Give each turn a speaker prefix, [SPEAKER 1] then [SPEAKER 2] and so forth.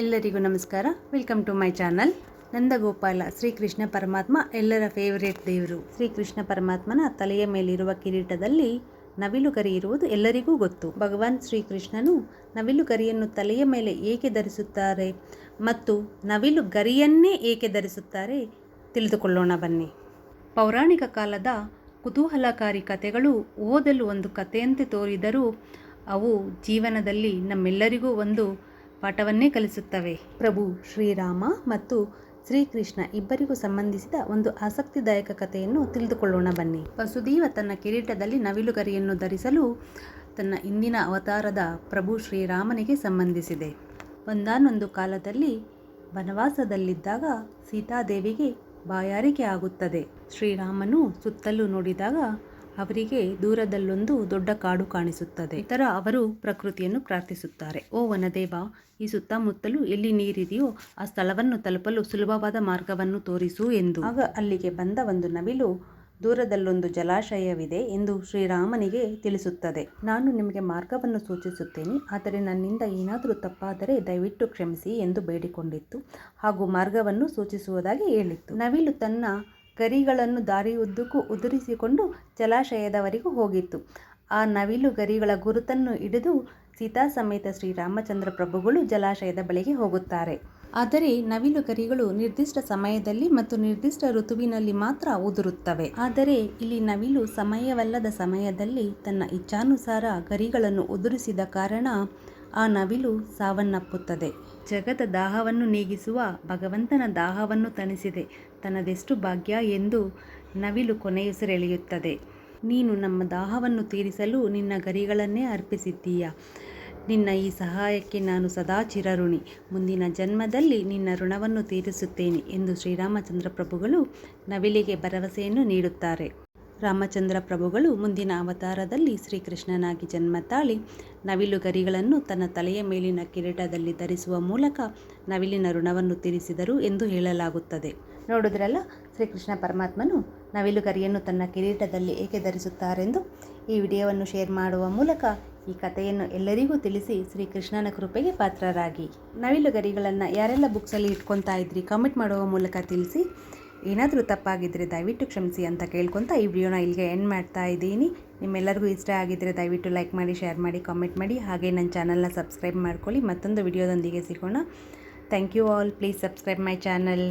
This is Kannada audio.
[SPEAKER 1] ಎಲ್ಲರಿಗೂ ನಮಸ್ಕಾರ. Welcome to my channel Nandagopala, Srikrishna ಪರಮಾತ್ಮ, ಎಲ್ಲರ ಫೇವರೇಟ್ ದೇವರು. ಶ್ರೀಕೃಷ್ಣ ಪರಮಾತ್ಮನ ತಲೆಯ ಮೇಲಿರುವ ಕಿರೀಟದಲ್ಲಿ ನವಿಲು ಗರಿ ಇರುವುದು ಎಲ್ಲರಿಗೂ ಗೊತ್ತು. ಭಗವಾನ್ ಶ್ರೀಕೃಷ್ಣನು ನವಿಲು ಗರಿಯನ್ನು ತಲೆಯ ಮೇಲೆ ಏಕೆ ಧರಿಸುತ್ತಾರೆ ಮತ್ತು ನವಿಲು ಗರಿಯನ್ನೇ ಏಕೆ ಧರಿಸುತ್ತಾರೆ ತಿಳಿದುಕೊಳ್ಳೋಣ ಬನ್ನಿ. ಪೌರಾಣಿಕ ಕಾಲದ ಕುತೂಹಲಕಾರಿ ಕಥೆಗಳು ಓದಲು ಒಂದು ಕಥೆಯಂತೆ ತೋರಿದರೂ ಅವು ಜೀವನದಲ್ಲಿ ನಮ್ಮೆಲ್ಲರಿಗೂ ಒಂದು ಪಾಠವನ್ನೇ ಕಲಿಸುತ್ತವೆ. ಪ್ರಭು ಶ್ರೀರಾಮ ಮತ್ತು ಶ್ರೀಕೃಷ್ಣ ಇಬ್ಬರಿಗೂ ಸಂಬಂಧಿಸಿದ ಒಂದು ಆಸಕ್ತಿದಾಯಕ ಕಥೆಯನ್ನು ತಿಳಿದುಕೊಳ್ಳೋಣ ಬನ್ನಿ. ವಸುದೇವ ತನ್ನ ಕಿರೀಟದಲ್ಲಿ ನವಿಲುಗರಿಯನ್ನು ಧರಿಸಲು ತನ್ನ ಇಂದಿನ ಅವತಾರದ ಪ್ರಭು ಶ್ರೀರಾಮನಿಗೆ ಸಂಬಂಧಿಸಿದೆ. ಒಂದಾನೊಂದು ಕಾಲದಲ್ಲಿ ವನವಾಸದಲ್ಲಿದ್ದಾಗ ಸೀತಾದೇವಿಗೆ ಬಾಯಾರಿಕೆ ಆಗುತ್ತದೆ. ಶ್ರೀರಾಮನು ಸುತ್ತಲೂ ನೋಡಿದಾಗ ಅವರಿಗೆ ದೂರದಲ್ಲೊಂದು ದೊಡ್ಡ ಕಾಡು ಕಾಣಿಸುತ್ತದೆ. ಇತರ ಅವರು ಪ್ರಕೃತಿಯನ್ನು ಪ್ರಾರ್ಥಿಸುತ್ತಾರೆ. ಓ ವನದೇವ, ಈ ಸುತ್ತಮುತ್ತಲು ಎಲ್ಲಿ ನೀರಿದೆಯೋ ಆ ಸ್ಥಳವನ್ನು ತಲುಪಲು ಸುಲಭವಾದ ಮಾರ್ಗವನ್ನು ತೋರಿಸು ಎಂದು. ಆಗ ಅಲ್ಲಿಗೆ ಬಂದ ಒಂದು ನವಿಲು, ದೂರದಲ್ಲೊಂದು ಜಲಾಶಯವಿದೆ ಎಂದು ಶ್ರೀರಾಮನಿಗೆ ತಿಳಿಸುತ್ತದೆ. ನಾನು ನಿಮಗೆ ಮಾರ್ಗವನ್ನು ಸೂಚಿಸುತ್ತೇನೆ, ಆದರೆ ನನ್ನಿಂದ ಏನಾದರೂ ತಪ್ಪಾದರೆ ದಯವಿಟ್ಟು ಕ್ಷಮಿಸಿ ಎಂದು ಬೇಡಿಕೊಂಡಿತ್ತು ಹಾಗೂ ಮಾರ್ಗವನ್ನು ಸೂಚಿಸುವುದಾಗಿ ಹೇಳಿತ್ತು. ನವಿಲು ತನ್ನ ಗರಿಗಳನ್ನು ದಾರಿಯುದ್ದಕ್ಕೂ ಉದುರಿಸಿಕೊಂಡು ಜಲಾಶಯದವರೆಗೂ ಹೋಗಿತ್ತು. ಆ ನವಿಲು ಗರಿಗಳ ಗುರುತನ್ನು ಹಿಡಿದು ಸೀತಾ ಸಮೇತ ಶ್ರೀರಾಮಚಂದ್ರ ಪ್ರಭುಗಳು ಜಲಾಶಯದ ಬಳಿಗೆ ಹೋಗುತ್ತಾರೆ. ಆದರೆ ನವಿಲು ಗರಿಗಳು ನಿರ್ದಿಷ್ಟ ಸಮಯದಲ್ಲಿ ಮತ್ತು ನಿರ್ದಿಷ್ಟ ಋತುವಿನಲ್ಲಿ ಮಾತ್ರ ಉದುರುತ್ತವೆ. ಆದರೆ ಇಲ್ಲಿ ನವಿಲು ಸಮಯವಲ್ಲದ ಸಮಯದಲ್ಲಿ ತನ್ನ ಇಚ್ಛಾನುಸಾರ ಗರಿಗಳನ್ನು ಉದುರಿಸಿದ ಕಾರಣ ಆ ನವಿಲು ಸಾವನ್ನಪ್ಪುತ್ತದೆ. ಜಗದ ದಾಹವನ್ನು ನೀಗಿಸುವ ಭಗವಂತನ ದಾಹವನ್ನು ತಣಿಸಿದೆ. ತನ್ನದೆಷ್ಟು ಭಾಗ್ಯ ಎಂದು ನವಿಲು ಕೊನೆಯುಸಿರೆಳೆಯುತ್ತದೆ ನೀನು ನಮ್ಮ ದಾಹವನ್ನು ತೀರಿಸಲು ನಿನ್ನ ಗರಿಗಳನ್ನೇ ಅರ್ಪಿಸಿದ್ದೀಯ? ನಿನ್ನ ಈ ಸಹಾಯಕ್ಕೆ ನಾನು ಸದಾ ಚಿರಋಣಿ. ಮುಂದಿನ ಜನ್ಮದಲ್ಲಿ ನಿನ್ನ ಋಣವನ್ನು ತೀರಿಸುತ್ತೇನೆ ಎಂದು ಶ್ರೀರಾಮಚಂದ್ರ ಪ್ರಭುಗಳು ನವಿಲಿಗೆ ಭರವಸೆಯನ್ನು ನೀಡುತ್ತಾರೆ. ರಾಮಚಂದ್ರ ಪ್ರಭುಗಳು ಮುಂದಿನ ಅವತಾರದಲ್ಲಿ ಶ್ರೀಕೃಷ್ಣನಾಗಿ ಜನ್ಮ ತಾಳಿ ನವಿಲು ಗರಿಗಳನ್ನು ತನ್ನ ತಲೆಯ ಮೇಲಿನ ಕಿರೀಟದಲ್ಲಿ ಧರಿಸುವ ಮೂಲಕ ನವಿಲಿನ ಋಣವನ್ನು ತೀರಿಸಿದರು ಎಂದು ಹೇಳಲಾಗುತ್ತದೆ. ನೋಡಿದ್ರಲ್ಲ, ಶ್ರೀಕೃಷ್ಣ ಪರಮಾತ್ಮನು ನವಿಲು ಗರಿಯನ್ನು ತನ್ನ ಕಿರೀಟದಲ್ಲಿ ಏಕೆ ಧರಿಸುತ್ತಾರೆಂದು? ಈ ವಿಡಿಯೋವನ್ನು ಶೇರ್ ಮಾಡುವ ಮೂಲಕ ಈ ಕಥೆಯನ್ನು ಎಲ್ಲರಿಗೂ ತಿಳಿಸಿ ಶ್ರೀಕೃಷ್ಣನ ಕೃಪೆಗೆ ಪಾತ್ರರಾಗಿ. ನವಿಲು ಗರಿಗಳನ್ನು ಯಾರೆಲ್ಲ ಬುಕ್ಸಲ್ಲಿ ಇಟ್ಕೊತಾ ಇದ್ರಿ ಕಾಮೆಂಟ್ ಮಾಡುವ ಮೂಲಕ ತಿಳಿಸಿ. ಏನಾದರೂ ತಪ್ಪಾಗಿದ್ದರೆ ದಯವಿಟ್ಟು ಕ್ಷಮಿಸಿ ಅಂತ ಕೇಳ್ಕೊತ ಈ ವಿಡಿಯೋನ ಇಲ್ಲಿಗೆ ಎಂಡ್ ಮಾಡ್ತಾ ಇದ್ದೀನಿ. ನಿಮ್ಮೆಲ್ಲರಿಗೂ ಇಷ್ಟ ಆಗಿದ್ದರೆ ದಯವಿಟ್ಟು ಲೈಕ್ ಮಾಡಿ ಶೇರ್ ಮಾಡಿ ಕಾಮೆಂಟ್ ಮಾಡಿ. ಹಾಗೆ ನನ್ನ ಚಾನಲ್ನ ಸಬ್ಸ್ಕ್ರೈಬ್ ಮಾಡ್ಕೊಳ್ಳಿ. ಮತ್ತೊಂದು ವಿಡಿಯೋದೊಂದಿಗೆ ಸಿಗೋಣ. Thank you all please subscribe my channel